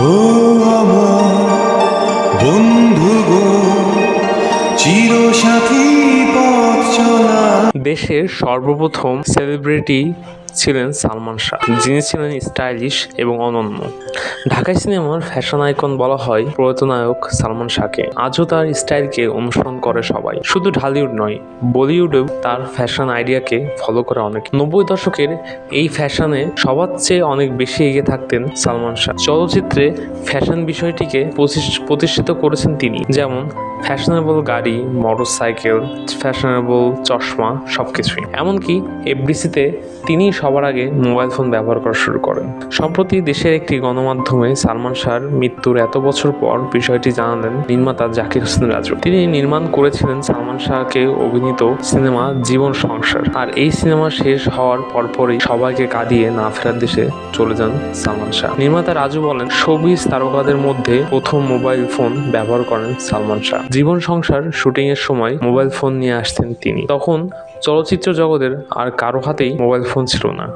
ও আমার বন্ধু গো চিরসাথী পথ চলা। দেশের সর্বপ্রথম সেলিব্রিটি ছিলেন সালমান শাহ, যিনি ছিলেন স্টাইলিশ এবং অনন্য। ঢাকাই সিনেমার ফ্যাশন আইকন বলা হয় প্রয়াত নায়ক সালমান শাহকে। আজও তার স্টাইলকে অনুসরণ করে সবাই। শুধু ঢালিউড নয়, বলিউডেও তার ফ্যাশন আইডিয়াকে ফলো করে অনেক। নব্বই দশকের এই ফ্যাশনে সবার চেয়ে অনেক বেশি এগিয়ে থাকতেন সালমান শাহ। চলচ্চিত্রে ফ্যাশন বিষয়টিকে প্রতিষ্ঠ- প্রতিষ্ঠিত করেছেন তিনি, যেমন ফ্যাশনেবল গাড়ি মোটর সাইকেল ফ্যাশনেবল চশমা, সবকিছুই। এমনকি এফডিসিতে তিনি সবার আগে মোবাইল ফোন ব্যবহার করা শুরু করেন। সম্প্রতি দেশের একটি গণমাধ্যমে সালমান শাহর মৃত্যুর এত বছর পর বিষয়টি জানালেন নির্মাতা জাকির হোসেন রাজু। তিনি নির্মাণ করেছিলেন সালমান শাহকে অভিনীত সিনেমা জীবন সংসার। আর এই সিনেমা শেষ হওয়ার পরপরই সবাইকে কাঁদিয়ে না ফেরার দেশে চলে যান সালমান শাহ। নির্মাতা রাজু বলেন, শোবিজ তারকাদের মধ্যে প্রথম মোবাইল ফোন ব্যবহার করেন সালমান শাহ। জীবন সংসার শুটিং এর সময় মোবাইল ফোন নিয়ে আসতেন তিনি। তখন চলচ্চিত্র জগতের আর কারও হাতেই মোবাইল ফোন ছিল না।